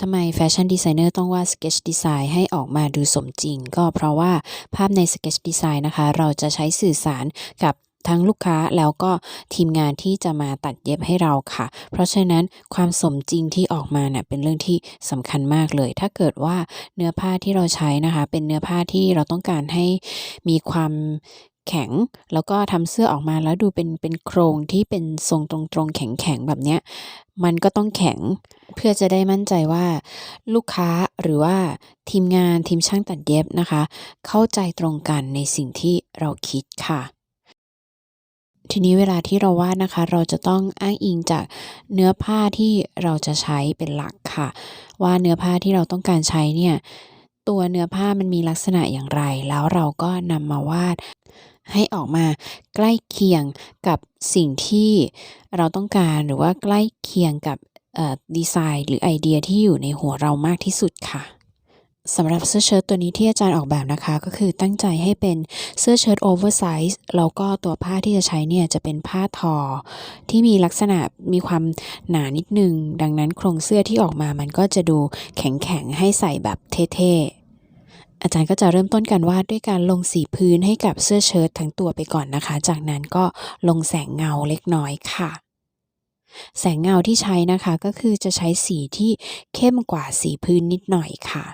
ทำไมแฟชั่นดีไซเนอร์ต้องวาดสเก t ชดีไซน์ให้ออกมาดูสมจริง ก็เพราะว่าภาพในสเก t ชดีไซน์นะคะ เราจะใช้สื่อสารกับทั้งลูกค้าแล้วก็ทีมงานที่จะมาตัดเย็บให้เราค่ะ เพราะฉะนั้นความสมจริงที่ออกมาเนี่ยเป็นเรื่องที่สำคัญมากเลย ถ้าเกิดว่าเนื้อผ้าที่เราใช้นะคะ เป็นเนื้อผ้าที่เราต้องการให้มีความ แข็ง แล้วก็ทำเสื้อออกมาแล้วดูเป็นเป็นโครงที่เป็นทรงตรงๆ แข็งๆ แบบเนี้ย มันก็ต้องแข็งเพื่อจะได้มั่นใจว่า ลูกค้าหรือว่าทีมงานทีมช่างตัดเย็บนะคะ เข้าใจตรงกันในสิ่งที่เราคิดค่ะทีนี้เวลาที่เราวาดนะคะ เราจะต้องอ้างอิงจากเนื้อผ้าที่เราจะใช้เป็นหลักค่ะ ว่าเนื้อผ้าที่เราต้องการใช้เนี่ย ตัวเนื้อผ้ามันมีลักษณะอย่างไร แล้วเราก็นำมาวาดให้ออกมาใกล้เคียงกับสิ่งที่เราต้องการหรือว่าใกล้เคียงกับดีไซน์หรือไอเดียที่อยู่ในหัวเรามากที่สุดค่ะสำหรับเสื้อเชิ้ตตัวนี้ที่อาจารย์ออกแบบนะคะ ก็คือตั้งใจให้เป็นเสื้อเชิ้ตโอเวอร์ไซส์แล้วก็ตัวผ้าที่จะใช้เนี่ยจะเป็นผ้าทอ ที่มีลักษณะมีความหนานิดนึง ดังนั้นโครงเสื้อที่ออกมามันก็จะดูแข็งๆ ให้ใส่แบบเท่ๆ อาจารย์ก็จะเริ่มต้นการวาดด้วยการลงสีพื้นให้กับเสื้อเชิ้ตทั้งตัวไปก่อนนะคะ จากนั้นก็ลงแสงเงาเล็กน้อยค่ะ แสงเงาที่ใช้นะคะก็คือจะใช้สีที่เข้มกว่าสีพื้นนิดหน่อยค่ะ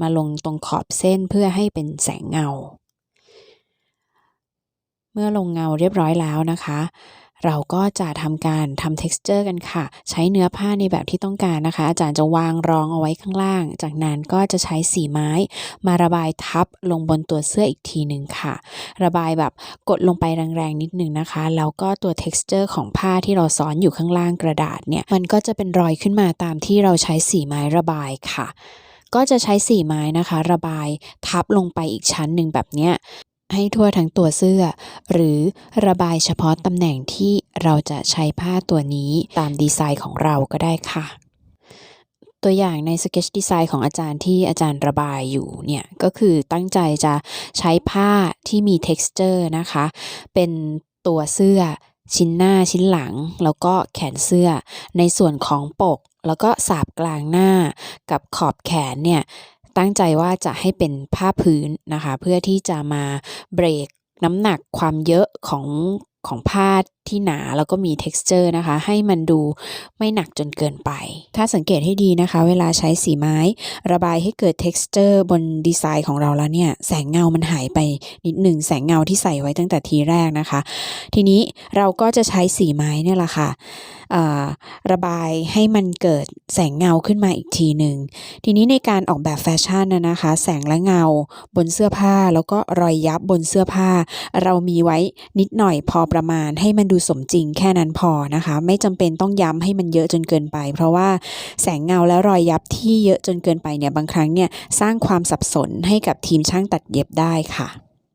มาลงตรงขอบเส้นเพื่อให้เป็นแสงเงา เมื่อลงเงาเรียบร้อยแล้วนะคะ เราก็จะทำการทำ texture กันค่ะ ใช้เนื้อผ้าในแบบที่ต้องการนะคะ อาจารย์จะวางรองเอาไว้ข้างล่าง จากนั้นก็จะใช้สีไม้ มาระบายทับลงบนตัวเสื้ออีกทีหนึ่งค่ะ ระบายแบบกดลงไปแรงๆนิดหนึ่งนะคะ แล้วก็ตัว texture ของผ้าที่เราซ้อนอยู่ข้างล่างกระดาษเนี่ย มันก็จะเป็นรอยขึ้นมาตามที่เราใช้สีไม้ระบายค่ะก็จะใช้สีไม้นะคะ ระบายทับลงไปอีกชั้นหนึ่งแบบเนี้ย ให้ทั่วทั้งตัวเสื้อ หรือระบายเฉพาะตำแหน่งที่เราจะใช้ผ้าตัวนี้ตามดีไซน์ของเราก็ได้ค่ะ ตัวอย่างใน Sketch Design ของอาจารย์ที่อาจารย์ระบายอยู่เนี่ย ก็คือตั้งใจจะใช้ผ้าที่มี texture นะคะ เป็นตัวเสื้อชิ้นหน้าชิ้นหลัง แล้วก็แขนเสื้อในส่วนของปก แล้วก็สาบกลางหน้ากับขอบแขนเนี่ย ตั้งใจว่าจะให้เป็นผ้าพื้นนะคะ เพื่อที่จะมาเบรกน้ำหนักความเยอะของของผ้าที่หนาแล้วก็มี texture นะคะ ให้มันดูไม่หนักจนเกินไป ถ้าสังเกตให้ดีนะคะ เวลาใช้สีไม้ ระบายให้เกิด texture บนดีไซน์ของเราแล้วเนี่ย แสงเงามันหายไปนิดหนึ่งแสงเงาที่ใส่ไว้ตั้งแต่ทีแรกนะคะ ทีนี้เราก็จะใช้สีไม้เนี่ยแหละค่ะอ่า ระบายให้มันเกิดแสงเงาขึ้นมาอีกทีหนึ่งทีนี้ในการออกแบบแฟชั่นนะนะคะ แสงและเงาบนเสื้อผ้าแล้วก็รอยยับบนเสื้อผ้า เรามีไว้นิดหน่อยพอประมาณให้มันดูสมจริงแค่นั้นพอนะคะ ไม่จำเป็นต้องย้ำให้มันเยอะจนเกินไป เพราะว่าแสงเงาและรอยยับที่เยอะจนเกินไปเนี่ยบางครั้งเนี่ยสร้างความสับสนให้กับทีมช่างตัดเย็บได้ค่ะ